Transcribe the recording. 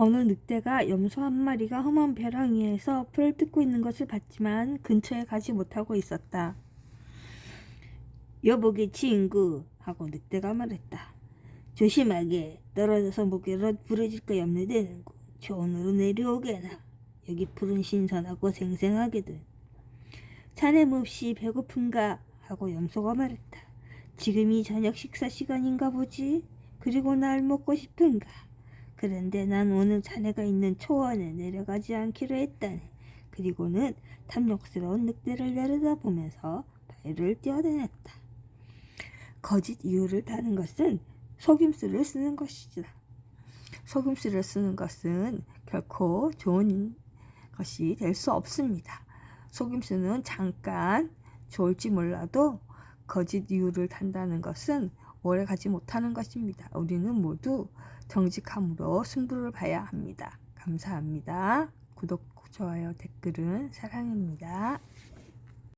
어느 늑대가 염소 한 마리가 험한 벼랑 위에서 풀을 뜯고 있는 것을 봤지만 근처에 가지 못하고 있었다. 여보게 친구 하고 늑대가 말했다. 조심하게 떨어져서 목에로 부러질 거 염려되는구. 좋은으로 내려오게나. 여기 풀은 신선하고 생생하거든. 자네 몹시 배고픈가 하고 염소가 말했다. 지금이 저녁 식사 시간인가 보지? 그리고 날 먹고 싶은가? 그런데 난 오늘 자네가 있는 초원에 내려가지 않기로 했다네. 그리고는 탐욕스러운 늑대를 내려다보면서 발을 떼어내렸다. 거짓 이유를 다는 것은 속임수를 쓰는 것이다. 속임수를 쓰는 것은 결코 좋은 것이 될 수 없습니다. 속임수는 잠깐 좋을지 몰라도 거짓 이유를 단다는 것은 오래 가지 못하는 것입니다. 우리는 모두 정직함으로 승부를 봐야 합니다. 감사합니다. 구독, 좋아요, 댓글은 사랑입니다.